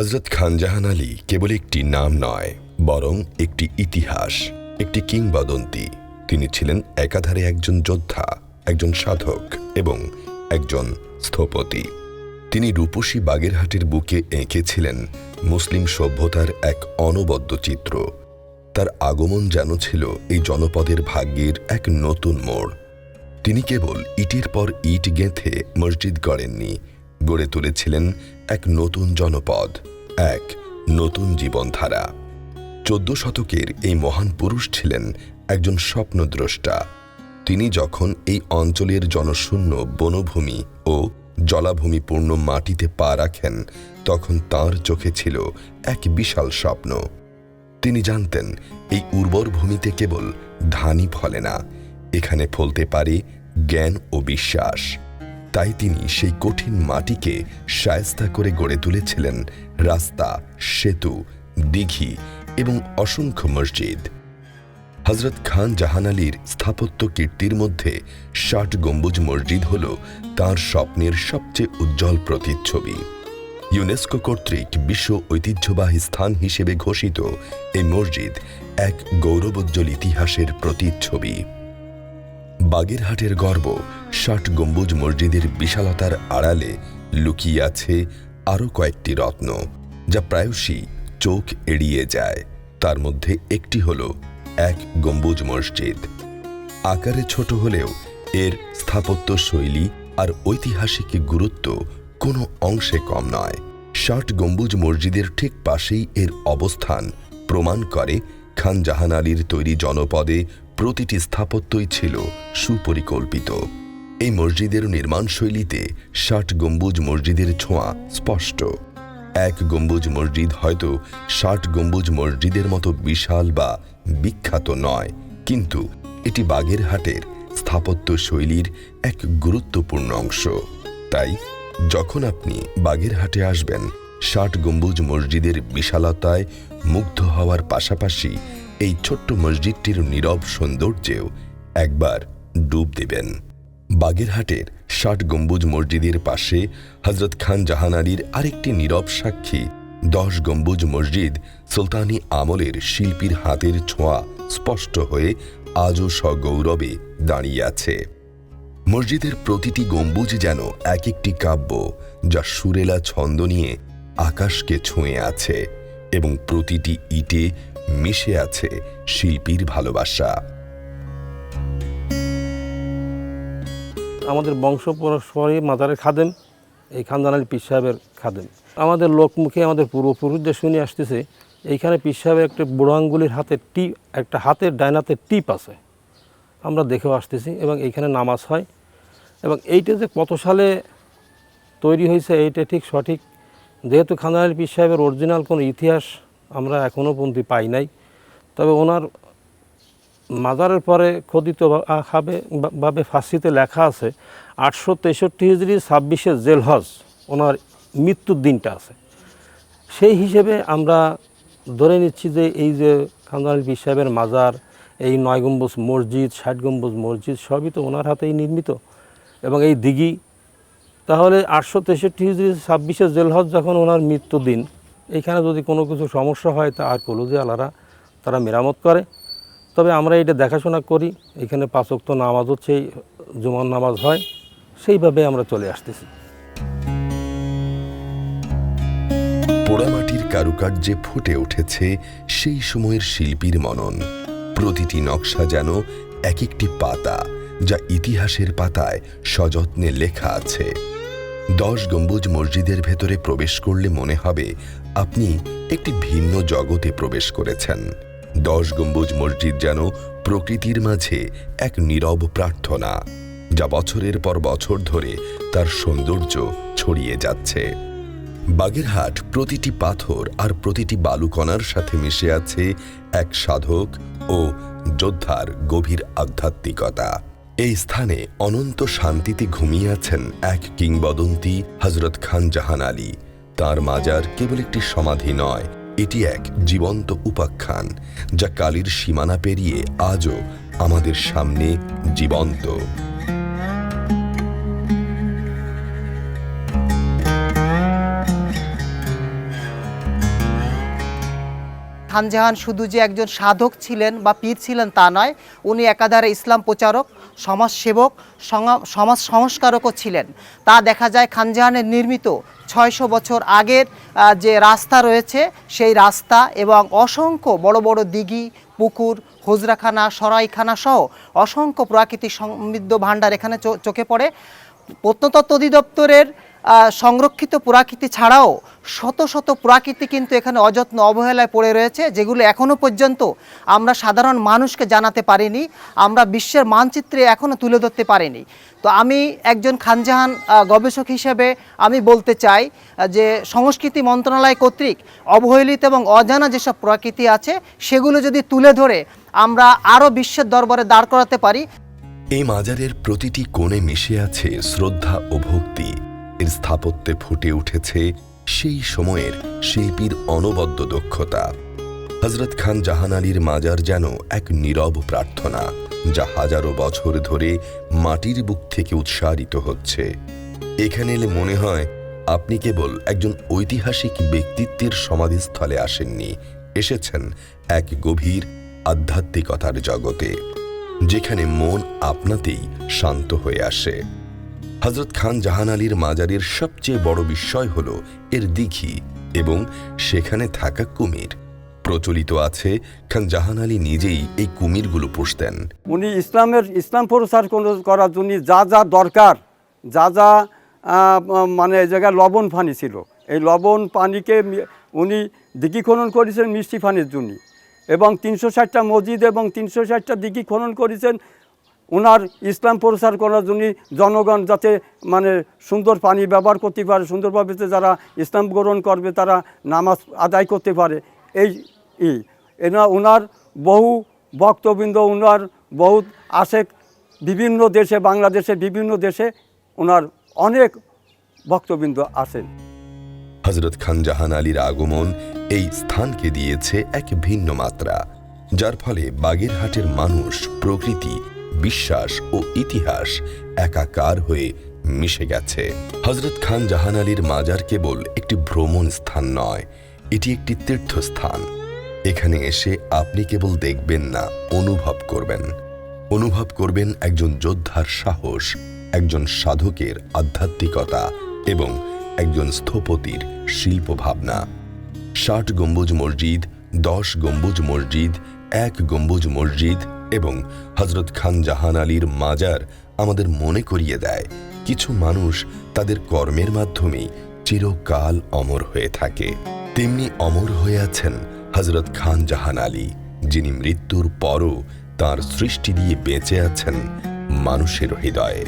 হজরত খানজাহান আলী কেবল একটি নাম নয়, বরং একটি ইতিহাস, একটি কিংবদন্তি। তিনি ছিলেন একাধারে একজন যোদ্ধা, একজন সাধক এবং একজন স্থপতি। তিনি রূপসী বাগেরহাটের বুকে এঁকেছিলেন মুসলিম সভ্যতার এক অনবদ্য চিত্র। তার আগমন যেন ছিল এই জনপদের ভাগ্যের এক নতুন মোড়। তিনি কেবল ইটের পর ইট গেঁথে মসজিদ গড়েননি, গড়ে তুলেছিলেন এক নতুন জনপদ। এক নতুন জীবনধারা। চোদ্দ শতকের এই মহান পুরুষ ছিলেন একজন স্বপ্নদ্রষ্টা। তিনি যখন এই অঞ্চলের জনশূন্য বনভূমি ও জলাভূমিপূর্ণ মাটিতে পা রাখেন, তখন তার চোখে ছিল এক বিশাল স্বপ্ন। তিনি জানতেন, এই উর্বর ভূমিতে কেবল ধানই ফলে না, এখানে ফলতে পারে জ্ঞান ও বিশ্বাস। তাই তিনি সেই কঠিন মাটিকে সায়স্তা করে গড়ে তুলেছিলেন রাস্তা, সেতু, দিঘি এবং অসংখ্য মসজিদ। হজরত খান জাহান আলীর স্থাপত্য কীর্তির মধ্যে ষাট গম্বুজ মসজিদ হল তার স্বপ্নের সবচেয়ে উজ্জ্বল প্রতিচ্ছবি। ইউনেস্কো কর্তৃক বিশ্ব ঐতিহ্যবাহী স্থান হিসেবে ঘোষিত এই মসজিদ এক গৌরবোজ্জ্বল ইতিহাসের প্রতিচ্ছবি। বাগেরহাটের গর্ব, ষাট গম্বুজ মসজিদের বিশালতার আড়ালে লুকিয়ে আছে আরও কয়েকটি রত্ন, যা প্রায়শই চোখ এড়িয়ে যায়। তার মধ্যে একটি হল এক গম্বুজ মসজিদ। আকারে ছোট হলেও এর স্থাপত্য শৈলী আর ঐতিহাসিক গুরুত্ব কোনো অংশে কম নয়। ষাট গম্বুজ মসজিদের ঠিক পাশেই এর অবস্থান প্রমাণ করে খান জাহান আলীর তৈরি জনপদে প্রতিটি স্থাপত্যই ছিল সুপরিকল্পিত। এই মসজিদের নির্মাণশৈলীতে ষাট গম্বুজ মসজিদের ছোঁয়া স্পষ্ট। এক গম্বুজ মসজিদ হয়তো ষাট গম্বুজ মসজিদের মতো বিশাল বা বিখ্যাত নয়, কিন্তু এটি বাগেরহাটের স্থাপত্য শৈলীর এক গুরুত্বপূর্ণ অংশ। তাই যখন আপনি বাগেরহাটে আসবেন, ষাট গম্বুজ মসজিদের বিশালতায় মুগ্ধ হওয়ার পাশাপাশি এই ছোট্ট মসজিদটির নীরব সৌন্দর্যেও একবার ডুব দেবেন। বাগেরহাটের ষাট গম্বুজ মসজিদের পাশে হজরত খান জাহান আলীর আরেকটি নীরব সাক্ষী, দশ গম্বুজ মসজিদ সুলতানি আমলের শিল্পীর হাতের ছোঁয়া স্পষ্ট হয়ে আজও সগৌরবে দাঁড়িয়ে আছে। মসজিদের প্রতিটি গম্বুজ যেন এক একটি কাব্য যা সুরেলা ছন্দ নিয়ে আকাশকে ছুঁয়ে আছে এবং প্রতিটি ইটে মিশে আছে শিল্পীর ভালোবাসা। আমাদের বংশ পরস্পরই মাজারের খাদেম, এই খানদান আলী পীর সাহেবের খাদেম। আমাদের লোকমুখে আমাদের পূর্বপুরুষদের শুনে আসতেছে, এইখানে পীর সাহেবের একটা বুড়ো আঙ্গুলির হাতে টিপ একটা হাতের ডাইনাতে টিপ আছে। আমরা দেখেও আসতেছি এবং এইখানে নামাজ হয়। এবং এইটা যে কত সালে তৈরি হয়েছে, এইটা ঠিক সঠিক। যেহেতু খানদান আলী পীর সাহেবের অরিজিনাল কোনো ইতিহাস আমরা এখনও পর্যন্ত পাই নাই। তবে ওনার মাজারের পরে খোদিত ভাবে ফার্সিতে লেখা আছে, আটশো তেষট্টি হিজড়ি ছাব্বিশে জেল জেলহজ ওনার মৃত্যুর দিনটা আছে। সেই হিসেবে আমরা ধরে নিচ্ছি যে এই যে খানদান পীর সাহেবের মাজার, এই নয় গম্বুজ মসজিদ, ষাট গম্বুজ মসজিদ, সবই তো ওনার হাতেই নির্মিত এবং এই দিঘি। তাহলে আটশো তেষট্টি হিজড়ি ছাব্বিশে জেল জেলহজ যখন ওনার মৃত্যু দিন এইখানে যদি কোনো কিছু সমস্যা হয় তা আর কলুজি আলারা তারা মেরামত করে। তবে আমরা এটা দেখাশোনা করি, এখানে পাঁচক্ত নামাজ হচ্ছে, জুমার নামাজ হয়, সেইভাবে আমরা চলে আসতেছি। পোড়ামাটির কারুকার্যে ফুটে উঠেছে সেই সময়ের শিল্পীর মনন। প্রতিটি নকশা যেন এক একটি পাতা, যা ইতিহাসের পাতায় সযত্নে লেখা আছে। দশ গম্বুজ মসজিদের ভেতরে প্রবেশ করলে মনে হবে আপনি একটি ভিন্ন জগতে প্রবেশ করেছেন। দশ গম্বুজ মসজিদ যেন প্রকৃতির মাঝে এক নীরব প্রার্থনা, যা বছরের পর বছর ধরে তার সৌন্দর্য ছড়িয়ে যাচ্ছে। বাগেরহাট প্রতিটি পাথর আর প্রতিটি বালুকণার সাথে মিশে আছে এক সাধক ও যোদ্ধার গভীর আধ্যাত্মিকতা। এই স্থানে অনন্ত শান্তিতে ঘুমিয়ে আছেন এক কিংবদন্তি হজরত খান জাহান আলী। তার মাজার কেবল একটি সমাধি নয়, এটি এক জীবন্ত উপাখ্যান, যা কালির সীমানা পেরিয়ে আজও আমাদের সামনে জীবন্ত। খানজাহান শুধু যে একজন সাধক ছিলেন বা পীর ছিলেন তা নয়, উনি একাধারে ইসলাম প্রচারক, সমাজসেবক সমাজ সংস্কারকও ছিলেন। তা দেখা যায় খানজাহানের নির্মিত ছয়শো বছর আগের যে রাস্তা রয়েছে, সেই রাস্তা এবং অসংখ্য বড় বড় দিঘি, পুকুর হুজরাখানা সরাইখানা সহ অসংখ্য প্রাকৃতিক সমৃদ্ধ ভাণ্ডার এখানে চোখে পড়ে। প্রত্নতত্ত্ব অধিদপ্তরের সংরক্ষিত প্রাকৃতি ছাড়াও শত শত প্রাকৃতি কিন্তু এখানে অযত্ন অবহেলায় পড়ে রয়েছে, যেগুলো এখনও পর্যন্ত আমরা সাধারণ মানুষকে জানাতে পারিনি, আমরা বিশ্বের মানচিত্রে এখনও তুলে ধরতে পারিনি। তো আমি একজন খানজাহান গবেষক হিসেবে আমি বলতে চাই যে সংস্কৃতি মন্ত্রণালয় কর্তৃক অবহেলিত এবং অজানা যেসব প্রকৃতি আছে, সেগুলো যদি তুলে ধরে আমরা আরও বিশ্বের দরবারে দাঁড় করাতে পারি। এই মাজারের প্রতিটি কোণে মিশে আছে শ্রদ্ধা ও ভক্তি। এর স্থাপত্যে ফুটে উঠেছে সেই সময়ের শিল্পীর অনবদ্য দক্ষতা। হজরত খান জাহান আলীর মাজার যেন এক নীরব প্রার্থনা, যা হাজারো বছর ধরে মাটির বুক থেকে উৎসারিত হচ্ছে। এখানে এলে মনে হয়, আপনি কেবল একজন ঐতিহাসিক ব্যক্তিত্বের সমাধিস্থলে আসেননি, এসেছেন এক গভীর আধ্যাত্মিকতার জগতে, যেখানে মন আপনাতেই শান্ত হয়ে আসে। হজরত খান জাহান আলীর মাজারের সবচেয়ে বড় বিস্ময় হল এর দিঘি এবং সেখানে থাকা কুমির। প্রচলিত আছে, খান জাহান আলী নিজেই এই কুমিরগুলো পুষতেন। উনি ইসলামের, ইসলাম প্রসার করার জন্য যা যা দরকার, যা যা মানে এই জায়গায় লবণ পানি ছিল। এই লবণ পানিকে উনি দিঘি খনন করেছেন মিষ্টি পানির জন্য। এবং তিনশো ষাটটা মসজিদ এবং তিনশো ষাটটা দিঘি খনন করেছেন ওনার ইসলাম প্রচার করার জন্য জনগণ যাতে মানে সুন্দর পানি ব্যবহার করতে পারে, সুন্দরভাবে যারা ইসলাম গ্রহণ করবে তারা নামাজ আদায় করতে পারে। এই এই এনা ওনার বহু ভক্তবৃন্দ ওনার বহু আশেক বিভিন্ন দেশে বাংলাদেশে বিভিন্ন দেশে ওনার অনেক ভক্তবৃন্দ আসেন হজরত খান জাহান আলীর আগমন এই স্থানকে দিয়েছে এক ভিন্ন মাত্রা, যার ফলে বাগেরহাটের মানুষ প্রকৃতি বিশ্বাস ও ইতিহাস একাকার হয়ে মিশে গেছে। হজরত খান জাহান আলীর মাজার কেবল একটি ভ্রমণ স্থান নয়, এটি একটি তীর্থস্থান। এখানে এসে আপনি কেবল দেখবেন না, অনুভব করবেন। অনুভব করবেন একজন যোদ্ধার সাহস, একজন সাধকের আধ্যাত্মিকতা এবং একজন স্থপতির শিল্প ভাবনা ষাট গম্বুজ মসজিদ, দশ গম্বুজ মসজিদ, এক গম্বুজ মসজিদ এবং হজরত খান জাহান আলীর মাজার আমাদের মনে করিয়ে দেয়। কিছু মানুষ তাদের কর্মের মাধ্যমে চিরকাল অমর হয়ে থাকে। তেমনি অমর হয়ে আছেন হজরত খান জাহান আলী, যিনি মৃত্যুর পরও তার সৃষ্টি দিয়ে বেঁচে আছেন মানুষের হৃদয়ে।